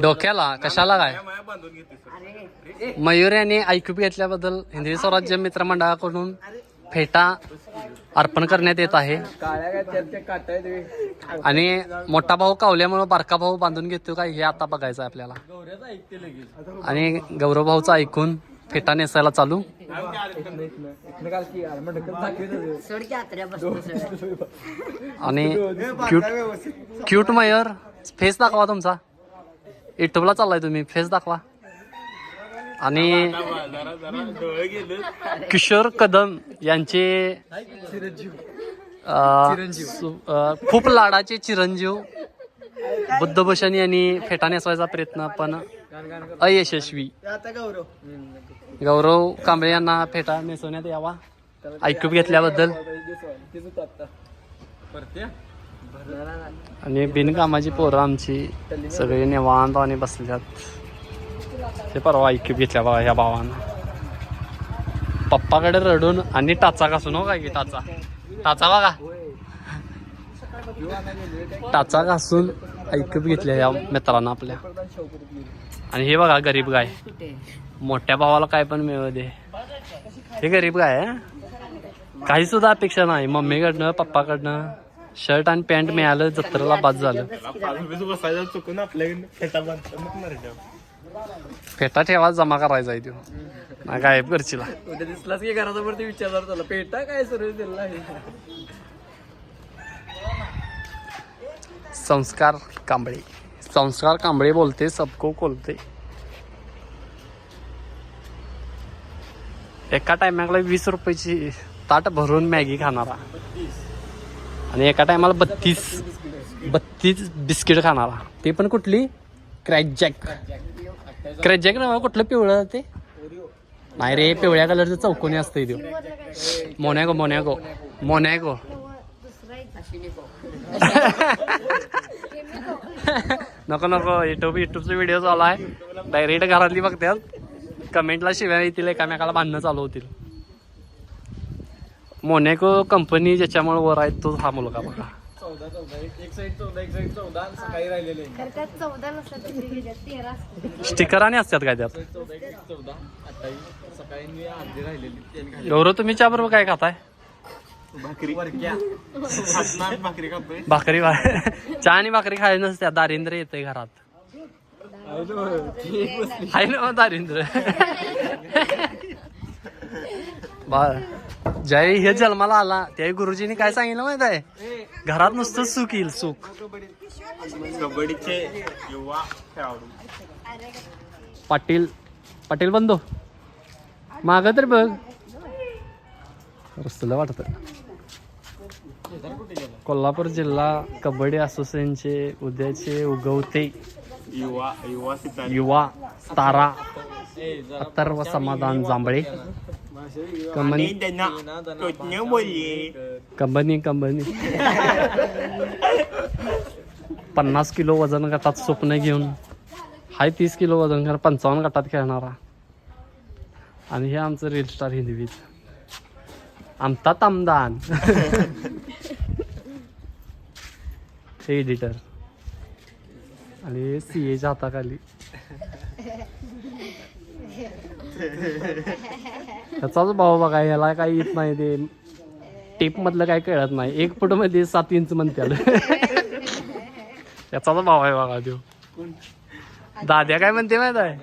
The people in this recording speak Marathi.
डोक्याला? कशाला काय? मयूर यांनी ऐकून घेतल्याबद्दल हिंदवी स्वराज्य मित्र मंडळाकडून फेटा अर्पण करण्यात येत आहे. आणि मोठा भाऊ कावल्यामुळे बारका भाऊ बांधून घेतो काय हे आता बघायचं आहे आपल्याला. गौऱ्याचं ऐकते लगेच. आणि गौरव भाऊचं ऐकून फेटा नेसायला चालू. आणि क्यूट क्यूट मयूर फेस दाखवा तुमचा. युट्यूबला चाललाय तुम्ही. फेस दाखवा. आणि किशोर कदम यांचे खूप लाडाचे चिरंजीव. बुद्धभूषण यांनी फेटा नेसवायचा प्रयत्न पण अयशस्वी. गौरव. कांबळे यांना फेटा नेसवण्यात यावा. ऐकून घेतल्याबद्दल. आणि बिनकामाची पोरं आमची सगळी निवांत आणि बसल्यात. ते परवा ऐकून घेतल्या बघा ह्या भावानं. पप्पाकडे रडून आणि टाचा घासून हो काय की टाचा? टाचा बघा. टाचा घासून ऐकत घेतल्या ह्या मित्रांना आपल्या. आणि हे बघा गरीब गाय. मोठ्या भावाला काय पण मिळू दे. हे गरीब गाय काही सुद्धा अपेक्षा नाही. मम्मीकडनं पप्पाकडनं शर्ट आणि पॅन्ट मिळालं जत्रेला बाद झालं. चुकून फेटा ठेवा जमा करायचा आहे तो. गायब करशील उद्या दिसलास की घरासमोर ते विचारणार झाला पेटा काय सर्विस दिला आहे संस्कार कांबळे. संस्कार कांबळे बोलते सबको बोलते एका टायमाला वीस रुपयाची ताट भरून मॅगी खाणारा. आणि एका टायमाला बत्तीस बत्तीस बिस्किट खाणारा. ते पण कुठली? क्रॅकजॅक क्रॅकजॅक ना कुठलं पिवळं ते? नाही रे पिवळ्या कलरचं चौकोनी असतं इथे मोनॅगो मोनॅगो मोनॅगो नको नको. युट्यूब युट्यूबचा व्हिडिओ चालू आहे. डायरेक्ट घरातली बघतात कमेंटला शिव्या येतील एकामेकाला भांडणं चालू होतील. मोनॅको कंपनी ज्याच्यामुळे वर आहे तो हा मुलगा बघा. स्टिकर आणि असतात. काय त्यात? गौरव तुम्ही चहा बरोबर काय खाताय? भाकरी. हातनं भाकरी खातोय. भाकरी भा चहा आणि भाकरी खायला नसत्या दारिंद्र येते घरात. आहे ना मग दारिंद्र. बर जय हे जन्माला आला त्या गुरुजींनी काय सांगितलं माहीत आहे घरात नुसतं सुख येईल सुख. कबड्डीचे युवा खेळाडू. पाटील पाटील बंधू. माग तर बघ. रस्तला वाटत. कोल्हापूर जिल्हा कबड्डी असोसिएशनचे उद्याचे उगवते. युवा युवा तारा अथर्व समाधान जांभळे. कंबनी टोचणे बोलले. कंबनी कंबनी पन्नास किलो वजन गटात स्वप्न घेऊन. हाय तीस किलो वजन पंचावन्न गटात खेळणारा. आणि हे आमचं रील स्टार हिंदवीच आमता तामदान. हे एडिटर आणि सी एच्या हाताखाली. त्याचाच भाव बघा याला काही येत नाही ते. टेप मधलं काय कळत नाही. एक फुटमध्ये सात इंच म्हणते त्याचाच भाव आहे बघा तो. दाद्या काय म्हणते माहीत आहे?